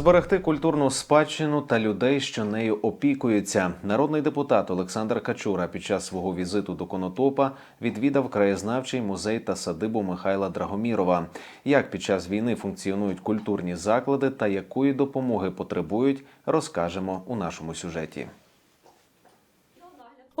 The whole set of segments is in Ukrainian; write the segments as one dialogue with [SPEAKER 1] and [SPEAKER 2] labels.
[SPEAKER 1] Зберегти культурну спадщину та людей, що нею опікуються. Народний депутат Олександр Качура під час свого візиту до Конотопа відвідав краєзнавчий музей та садибу Михайла Драгомірова. Як під час війни функціонують культурні заклади та якої допомоги потребують, розкажемо у нашому сюжеті.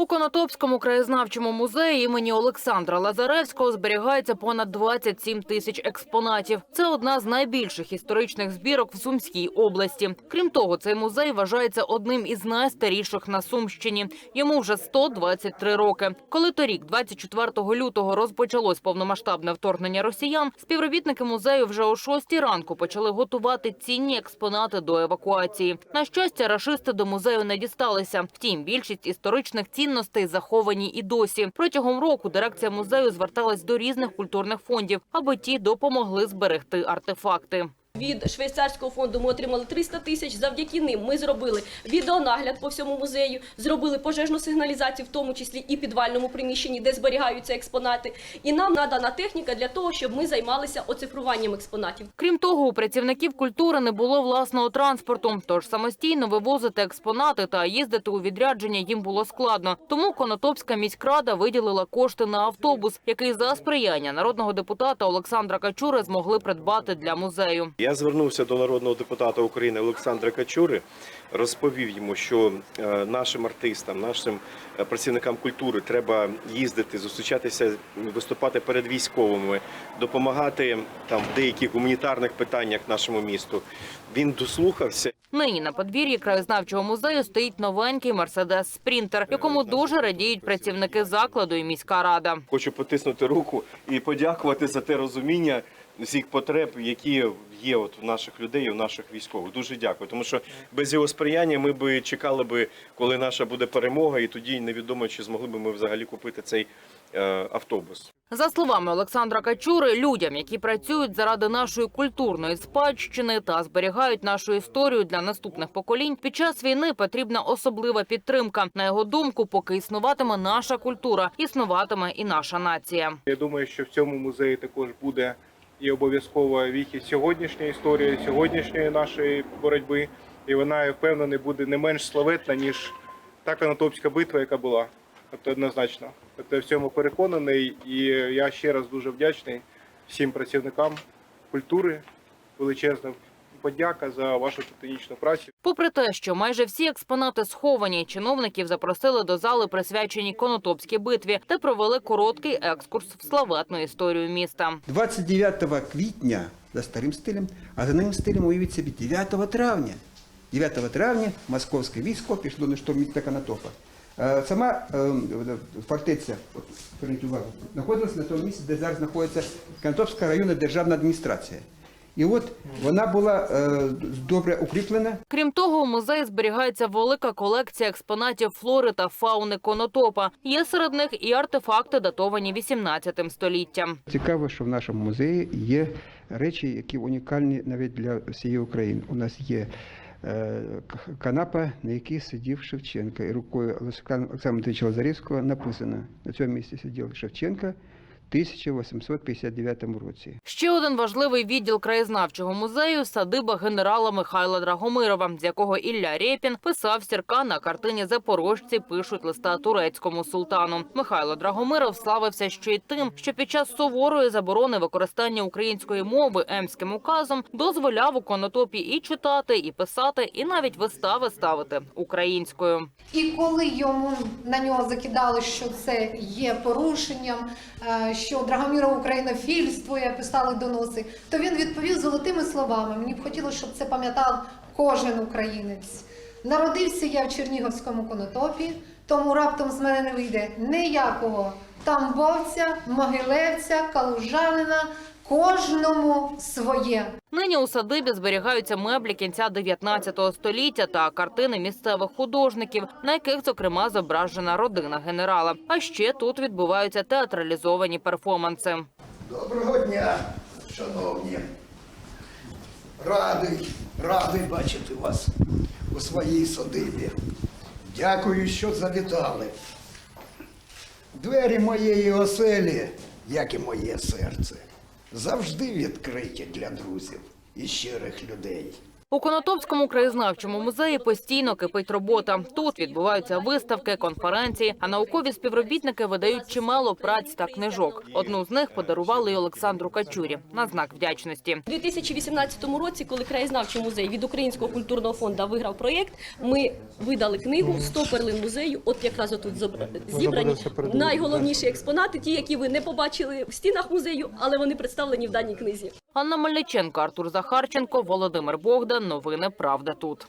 [SPEAKER 2] У Конотопському краєзнавчому музеї імені Олександра Лазаревського зберігається понад 27 тисяч експонатів. Це одна з найбільших історичних збірок в Сумській області. Крім того, цей музей вважається одним із найстаріших на Сумщині. Йому вже 123 роки. Коли торік, 24 лютого, розпочалось повномасштабне вторгнення росіян, співробітники музею вже о 6 ранку почали готувати цінні експонати до евакуації. На щастя, рашисти до музею не дісталися. Втім, більшість історичних цінностей заховані і досі. Протягом року дирекція музею зверталась до різних культурних фондів, аби ті допомогли зберегти артефакти.
[SPEAKER 3] Від швейцарського фонду ми отримали 300 тисяч. Завдяки ним ми зробили відеонагляд по всьому музею, зробили пожежну сигналізацію, в тому числі і підвальному приміщенні, де зберігаються експонати. І нам надана техніка для того, щоб ми займалися оцифруванням експонатів.
[SPEAKER 2] Крім того, у працівників культури не було власного транспорту, тож самостійно вивозити експонати та їздити у відрядження їм було складно. Тому Конотопська міськрада виділила кошти на автобус, який за сприяння народного депутата Олександра Качури змогли придбати для музею.
[SPEAKER 4] Я звернувся до народного депутата України Олександра Качури, розповів йому, що е, нашим артистам, нашим е, працівникам культури треба їздити, зустрічатися, виступати перед військовими, допомагати там в деяких гуманітарних питаннях нашому місту. Він дослухався
[SPEAKER 2] Нині на подвір'ї краєзнавчого музею стоїть новенький Мерседес Спрінтер, якому дуже радіють працівники закладу і міська рада.
[SPEAKER 4] Хочу потиснути руку і подякувати за те розуміння всіх потреб, які є от у наших людей, у наших військових. Дуже дякую. Тому що без його сприяння ми би чекали би, коли наша буде перемога, і тоді невідомо, чи змогли би ми взагалі купити цей е, автобус.
[SPEAKER 2] За словами Олександра Качури, людям, які працюють заради нашої культурної спадщини та зберігають нашу історію для наступних поколінь, під час війни потрібна особлива підтримка. На його думку, поки існуватиме наша культура, існуватиме і наша нація.
[SPEAKER 5] Я думаю, що в цьому музеї також буде і обов'язково віхід сьогоднішньої історії, сьогоднішньої нашої боротьби. І вона, я впевнений, буде не менш славетна, ніж та Конотопська битва, яка була. Тобто однозначно. Тобто я в цьому переконаний, і я ще раз дуже вдячний всім працівникам культури. Величезна подяка за вашу титанічну працю.
[SPEAKER 2] Попри те, що майже всі експонати сховані, чиновників запросили до зали, присвячені Конотопській битві, де провели короткий екскурс в славетну історію міста.
[SPEAKER 6] 29 квітня за старим стилем, а за новим стилем уявіть собі 9 травня. 9 травня московське військо пішло на штурм міста Конотопа. Е, Сама е, фортеця, зверніть увагу, знаходилася на тому місці, де зараз знаходиться Конотопська районна державна адміністрація. І от вона була е, добре укріплена,
[SPEAKER 2] Крім того, у музеї зберігається велика колекція експонатів флори та фауни Конотопа. Є серед них і артефакти, датовані 18 століттям.
[SPEAKER 6] Цікаво, що в нашому музеї є речі, які унікальні навіть для всієї України. У нас є е, канапа, на якій сидів Шевченко, і рукою Олександра Олександровича Лазарівського написано: на цьому місці сидів Шевченко 1859 році.
[SPEAKER 2] Ще один важливий відділ краєзнавчого музею садиба генерала Михайла Драгомирова, з якого Ілля Рєпін писав сірка на картині Запорожці пишуть листа турецькому султану. Михайло Драгомиров славився ще й тим, що під час суворої заборони використання української мови емським указом дозволяв у конотопі і читати, і писати, і навіть вистави ставити українською.
[SPEAKER 7] І коли йому на нього закидали, що це є порушенням, е, що Драгоміров українофільствує, писали доноси, то він відповів золотими словами. Мені б хотілося, щоб це пам'ятав кожен українець. Народився я в Чернігівському конотопі, тому раптом з мене не вийде ніякого тамбовця, могилевця, калужанина, кожному своє.
[SPEAKER 2] Нині у садибі зберігаються меблі кінця 19 століття та картини місцевих художників, на яких, зокрема, зображена родина генерала. А ще тут відбуваються театралізовані перформанси.
[SPEAKER 8] Доброго дня, шановні. Радий, радий бачити вас у своїй садибі. Дякую, що завітали. Двері моєї оселі, як і моє серце, завжди відкриті для друзів і щирих людей.
[SPEAKER 2] У Конотопському краєзнавчому музеї постійно кипить робота. Тут відбуваються виставки, конференції, а наукові співробітники видають чимало праць та книжок. Одну з них подарували й Олександру Качурі на знак вдячності.
[SPEAKER 3] У 2018 році, коли краєзнавчий музей від Українського культурного фонду виграв проєкт, ми видали книгу «100 перлин музею. От якраз отут зобра- зібрані найголовніші експонати, ті, які ви не побачили в стінах музею, але вони представлені в даній книзі.
[SPEAKER 2] Анна Мельниченко, Артур Захарченко, Володимир Богдан. Новини Правда тут.